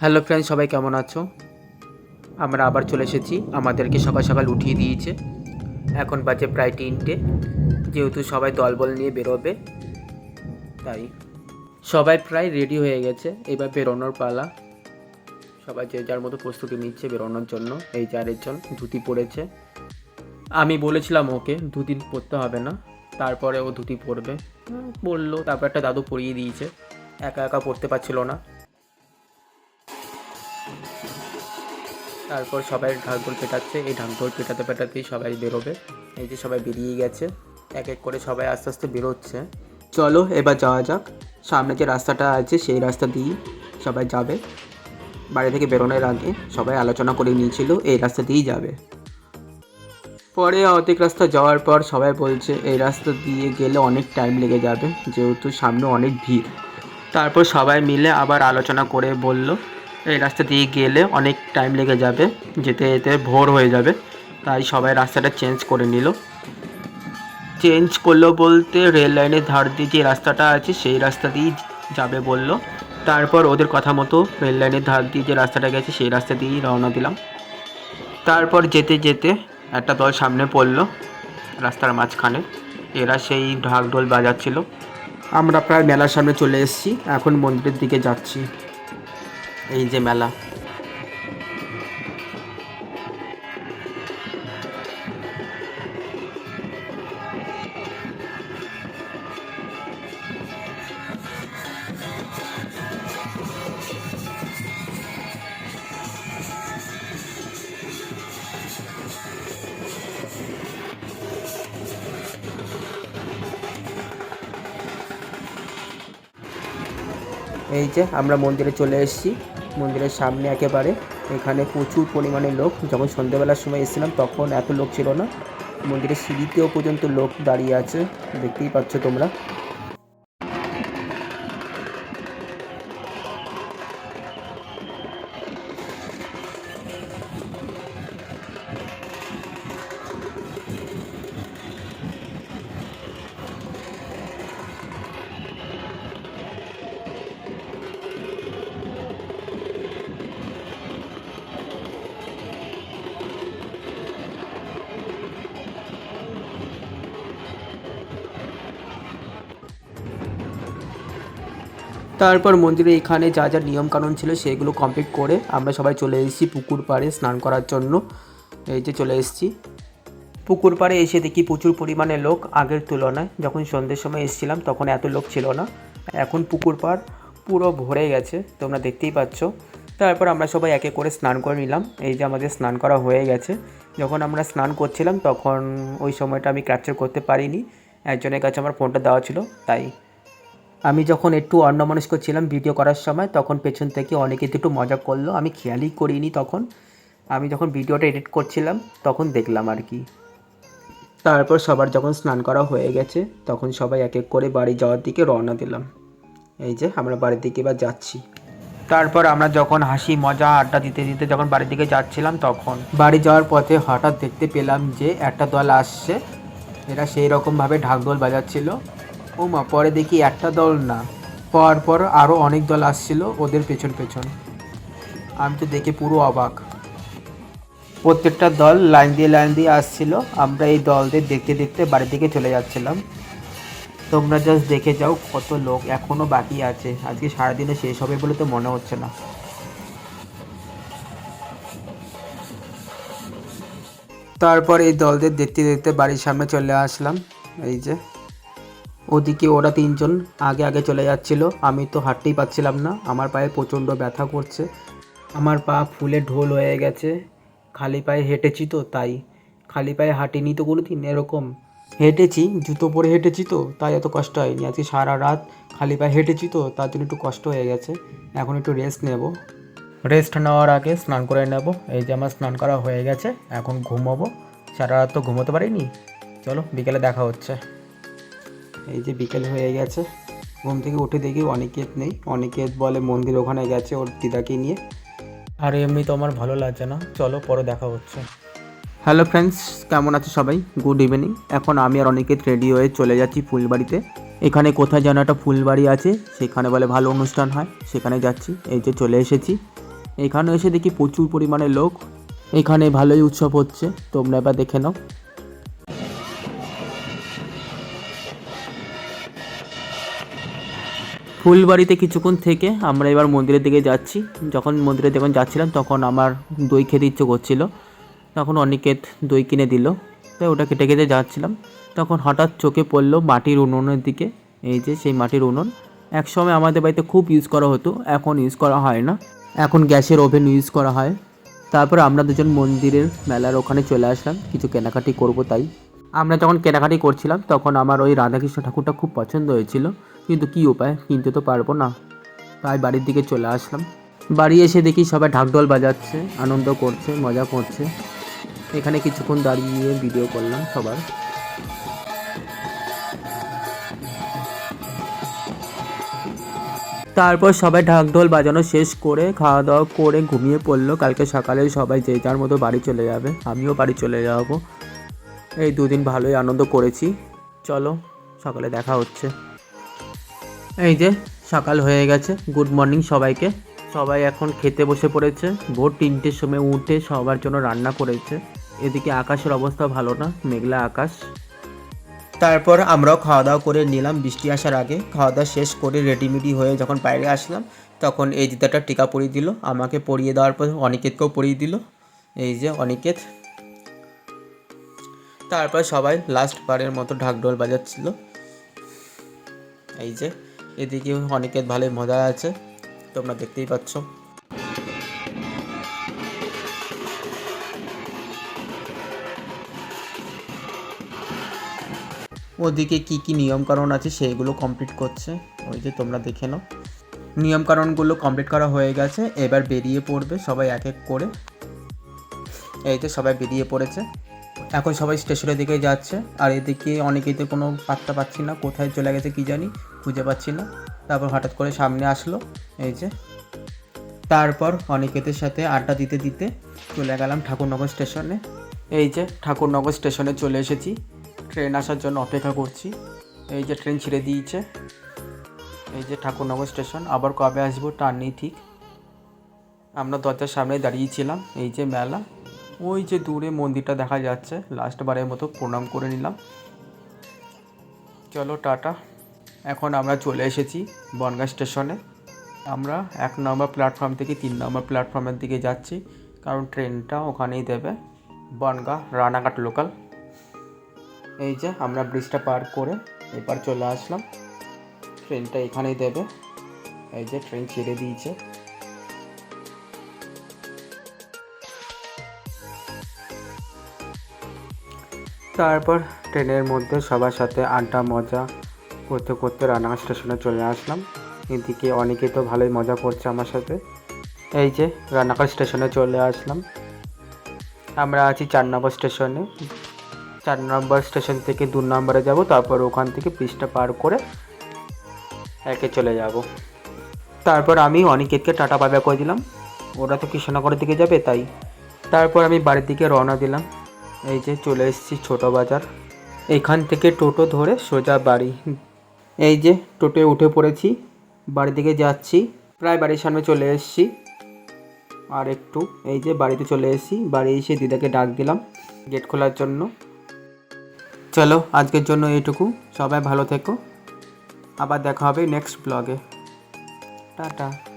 Hello friends সবাই কেমন আছো? আমরা আবার চলে এসেছি। আমাদেরকে সকাল সকাল উঠিয়ে দিয়েছে। এখন বাজে প্রায় তিনটে। যেহেতু সবাই দলবল নিয়ে বেরোবে, তাই সবাই প্রায় রেডি হয়ে গেছে। এবার বেরোনোর পালা। সবাই যে যার মতো প্রস্তুতি নিচ্ছে বেরোনোর জন্য। এই চারের ধুতি পরেছে। আমি বলেছিলাম ওকে, ধুতি পরতে হবে না। তারপরে ও ধুতি পরবে। বলল, তারপর একটা দাদু পরিয়ে দিয়েছে। একা একা পড়তে পারছিল না। তারপর সবাই ঢাকঢোল পেটাচ্ছে। এই ঢাকঢোল পেটাতে পেটাতেই সবাই বেরোবে। এই যে সবাই বেরিয়ে গেছে। এক এক করে সবাই আস্তে আস্তে বেরোচ্ছে। চলো এবার যাওয়া যাক। সামনে যে রাস্তাটা আছে, সেই রাস্তা দিয়েই সবাই যাবে। বাড়ি থেকে বেরোনোর আগে সবাই আলোচনা করে নিয়েছিল, এই রাস্তা দিয়েই যাবে। পরে অর্ধেক রাস্তা যাওয়ার পর সবাই বলছে, এই রাস্তা দিয়ে গেলে অনেক টাইম লেগে যাবে। যেহেতু সামনে অনেক ভিড়। তারপর সবাই মিলে আবার আলোচনা করে বলল এই রাস্তা দিয়ে গেলে অনেক টাইম লেগে যাবে, যেতে যেতে ভোর হয়ে যাবে। তাই সবাই রাস্তাটা চেঞ্জ করে নিল। চেঞ্জ করল বলতে রেল লাইনের ধার দিয়ে যে রাস্তাটা আছে, সেই রাস্তা দিয়েই যাবে বলল। তারপর ওদের কথা মতো রেল লাইনের ধার দিয়ে যে রাস্তাটা গেছে, সেই রাস্তা দিয়েই রওনা দিলাম। তারপর যেতে যেতে একটা দল সামনে পড়ল রাস্তার মাঝখানে। এরা সেই ঢাক ঢোল বাজাচ্ছিল। আমরা প্রায় মেলার সামনে চলে এসেছি। এখন মন্দিরের দিকে যাচ্ছি। এই যে মেলা। এই যে আমরা মন্দিরে চলে এসেছি। মন্দিরের সামনে একেবারে। এখানে প্রচুর পরিমাণে লোক। যখন সন্ধ্যেবেলার সময় এসেছিলাম, তখন এত লোক ছিল না। মন্দিরের সিঁড়িতেও পর্যন্ত লোক দাঁড়িয়ে আছে। দেখতেই পাচ্ছ তোমরা। তারপর মন্দিরে এখানে যা যা নিয়মকানুন ছিল সেগুলো কমপ্লিট করে আমরা সবাই চলে এসেছি পুকুর পাড়ে স্নান করার জন্য। এই যে চলে এসেছি। পুকুর পাড়ে এসে দেখি প্রচুর পরিমাণে লোক আগের তুলনায়, যখন সন্ধ্যের সময় এসেছিলাম তখন এত লোক ছিল না। এখন পুকুর পাড় পুরো ভরে গেছে, তোমরা দেখতেই পাচ্ছ। তারপর আমরা সবাই একে করে স্নান করে নিলাম। এই যে আমাদের স্নান করা হয়ে গেছে। যখন আমরা স্নান করছিলাম তখন ওই সময়টা আমি ক্যাপচার করতে পারিনি। একজনের কাছে আমার ফোনটা দেওয়া ছিল, তাই আমি যখন একটু অন্যমনস্ক ছিলাম ভিডিও করার সময়, তখন পেছন থেকে অনেকে একটু মজা করল। আমি খেয়ালই করিনি তখন। আমি যখন ভিডিওটা এডিট করছিলাম, তখন দেখলাম আর কি। তারপর সবার যখন স্নান করা হয়ে গেছে, তখন সবাই এক এক করে বাড়ি যাওয়ার দিকে রওনা দিলাম। এই যে, আমরা বাড়ির দিকে এবার যাচ্ছি। তারপর আমরা যখন হাসি, মজা, আড্ডা দিতে দিতে যখন বাড়ির দিকে যাচ্ছিলাম, তখন বাড়ি যাওয়ার পথে হঠাৎ দেখতে পেলাম যে একটা দল আসছে। এরা সেই রকমভাবে ঢাকঢোল বাজাচ্ছিল। ও মা পরে দেখি একটা দল না। পর পর আরও অনেক দল আসছিল ওদের পেছন পেছন। আমি তো দেখে পুরো অবাক। প্রত্যেকটা দল লাইন দিয়ে লাইন দিয়ে আসছিল। আমরা এই দলদের দেখতে দেখতে বাড়ির দিকে চলে যাচ্ছিলাম। তোমরা জাস্ট দেখে যাও কত লোক এখনও বাকি আছে। আজকে সারাদিনে শেষ হবে বলে তো মনে হচ্ছে না। তারপর এই দলদের দেখতে দেখতে বাড়ির সামনে চলে আসলাম। এই যে। ওদিকে ওরা তিনজন আগে আগে চলে যাচ্ছিল। আমি তো হাঁটতেই পাচ্ছিলাম না। আমার পায়ে প্রচণ্ড ব্যথা করছে। আমার পা ফুলে ঢোল হয়ে গেছে। খালি পায়ে হেঁটেছি তো, তাই। খালি পায়ে হাঁটিনি তো কোনো দিন এরকম। হেঁটেছি, জুতো পরে হেঁটেছি তো, তাই এত কষ্ট হয়নি। আজকে সারা রাত খালি পায়ে হেঁটেছি তো, তার জন্য একটু কষ্ট হয়ে গেছে। এখন একটু রেস্ট নেব। রেস্ট নেওয়ার আগে স্নান করে নেব। এই যে আমার স্নান করা হয়ে গেছে, এখন ঘুমোবো। সারা রাত তো ঘুমোতে পারিনি। চলো, বিকেলে দেখা হচ্ছে। এই যে বিকেল হয়ে গেছে ঘুম থেকে উঠে দেখি অনিকেত নেই। অনিকেত বলে মন্দির ওখানে গেছে ওর দিদাকে নিয়ে। আর এমনি তো আমার ভালো লাগছে না। চলো পরে দেখা হচ্ছে। হ্যালো ফ্রেন্ডস কেমন আছো সবাই? গুড ইভিনিং এখন আমি আর অনিকেত রেডি হয়ে চলে যাচ্ছি ফুলবাড়িতে। এখানে কোথায় যেন একটা ফুলবাড়ি আছে সেখানে বলে ভালো অনুষ্ঠান হয় সেখানে যাচ্ছি। এই যে চলে এসেছি। এখানে এসে দেখি প্রচুর পরিমাণে লোক। এখানে ভালোই উৎসব হচ্ছে। তোমরা এবার দেখে নাও। ফুলবাড়িতে কিছুক্ষণ থেকে আমরা এবার মন্দিরের দিকে যাচ্ছি। যখন মন্দিরে যখন যাচ্ছিলাম, তখন আমার দই খেতে ইচ্ছে করছিল। তখন অনিকেত দই কিনে দিল। তাই ওটা কেটে কেটে যাচ্ছিলাম। তখন হঠাৎ চোখে পড়ল মাটির উনুনের দিকে। এই যে সেই মাটির উনুন। একসময় আমাদের বাড়িতে খুব ইউজ করা হতো। এখন ইউজ করা হয় না। এখন গ্যাসের ওভেন ইউজ করা হয়। তারপর আমরা দুজন মন্দিরের মেলার ওখানে চলে আসলাম। কিছু কেনাকাটি করব তাই। আমরা যখন কেনাকাটি করছিলাম, তখন আমার ওই রাধাকৃষ্ণ ঠাকুরটা খুব পছন্দ হয়েছিল। কিন্তু কী উপায়? কিনতে তো পারব না। তাই বাড়ির দিকে চলে আসলাম। বাড়ি এসে দেখি সবাই ঢাকঢোল বাজাচ্ছে, আনন্দ করছে, মজা করছে। এখানে কিছুক্ষণ দাঁড়িয়ে ভিডিও করলাম সবার। তারপর সবাই ঢাকঢোল বাজানো শেষ করে খাওয়া দাওয়া করে ঘুমিয়ে পড়ল। কালকে সকালে সবাই যে যার মতো বাড়ি চলে যাবে, আমিও বাড়ি চলে যাব। এই দুদিন ভালোই আনন্দ করেছি। চলো, সকালে দেখা হচ্ছে। এই যে, সকাল হয়ে গেছে। গুড মর্নিং সবাইকে। সবাই এখন খেতে বসে পড়েছে। ভোর তিনটের সময় উঠে সবার জন্য রান্না করেছে। এদিকে আকাশের অবস্থা ভালো না, মেঘলা আকাশ। তারপর আমরাও খাওয়া দাওয়া করে নিলাম। বৃষ্টি আসার আগে খাওয়া দাওয়া শেষ করে রেডিমেডি হয়ে যখন বাইরে আসলাম, তখন এই দিদাটা টিকা পরিয়ে দিল। আমাকে পরিয়ে দেওয়ার পর অনিকেতকেও পরিয়ে দিল। এই যে অনিকেত। তারপর সবাই লাস্ট বারের মতো ঢাকঢোল বাজাচ্ছিল। এই যে, এদিকে অনেকের ভালোই মজা আছে, তোমরা দেখতেই পাচ্ছ। ওদিকে কি কি নিয়মকানুন আছে সেইগুলো কমপ্লিট করছে, ওই যে তোমরা দেখে নাও। নিয়মকানুনগুলো কমপ্লিট করা হয়ে গেছে, এবার বেরিয়ে পড়বে সবাই এক এক করে। এই যে সবাই বেরিয়ে পড়েছে। এখন সবাই স্টেশনের দিকে যাচ্ছে। আর এদিকে অনেকেই তো কোনো পাত্তা পাচ্ছি না, কোথায় চলে গেছে কি জানি, খুঁজে পাচ্ছি না। তারপর হঠাৎ করে সামনে আসলো, এই যে। তারপর অনিকেতের সাথে আড্ডা দিতে দিতে চলে গেলাম ঠাকুরনগর স্টেশনে। এই যে, ঠাকুরনগর স্টেশনে চলে এসেছি। ট্রেন আসার জন্য অপেক্ষা করছি। এই যে, ট্রেন ছেড়ে দিয়েছে। এই যে, ঠাকুরনগর স্টেশন। আবার কবে আসব তার নেই ঠিক। আমরা দরজার সামনে দাঁড়িয়েছিলাম, এই যে মেলা। ওই যে দূরে মন্দিরটা দেখা যাচ্ছে লাস্ট বারের মতো প্রণাম করে নিলাম। চলো টাটা। এখন আমরা চলে এসেছি বনগাঁ স্টেশনে আমরা এক নম্বর প্ল্যাটফর্ম থেকে তিন নম্বর প্ল্যাটফর্মের দিকে যাচ্ছি, কারণ ট্রেনটা ওখানেই দেবে বনগাঁ রানাঘাট লোকাল এই যে আমরা ব্রিজটা পার করে এবার চলে আসলাম। ট্রেনটা এখানেই দেবে। এই যে ট্রেন ছেড়ে দিয়েছে। তারপর ট্রেনের মধ্যে সবার সাথে আড্ডা, মজা করতে করতে রানাঘাট স্টেশনে চলে আসলাম। এদিকে অনেকে তো ভালোই মজা করছে আমার সাথে। এই যে রানাঘাট স্টেশনে চলে আসলাম। আমরা আছি চার নম্বর স্টেশনে। চার নম্বর স্টেশন থেকে দু নম্বরে যাব, তারপর ওখান থেকে ব্রিজটা পার করে একে চলে যাব। তারপর আমি অনিকেতকে টাটা বাবা করে দিলাম। ওরা তো কৃষ্ণনগরের দিকে যাবে, তাই। তারপর আমি বাড়ির দিকে রওনা দিলাম। এই যে চলে এসেছি ছোটো বাজার। এখান থেকে টোটো ধরে সোজা বাড়ি। এই যে টোটোয় উঠে পড়েছি বাড়ির দিকে যাচ্ছি, প্রায় বাড়ির সামনে চলে এসেছি। আর একটু এই যে বাড়িতে চলে এসেছি, বাড়ি এসে দিদাকে ডাক দিলাম, গেট খোলার জন্য। চলো, আজকের জন্য এইটুকু। সবাই ভালো থেকো। আবার দেখা হবে নেক্সট ব্লগে। টাটা।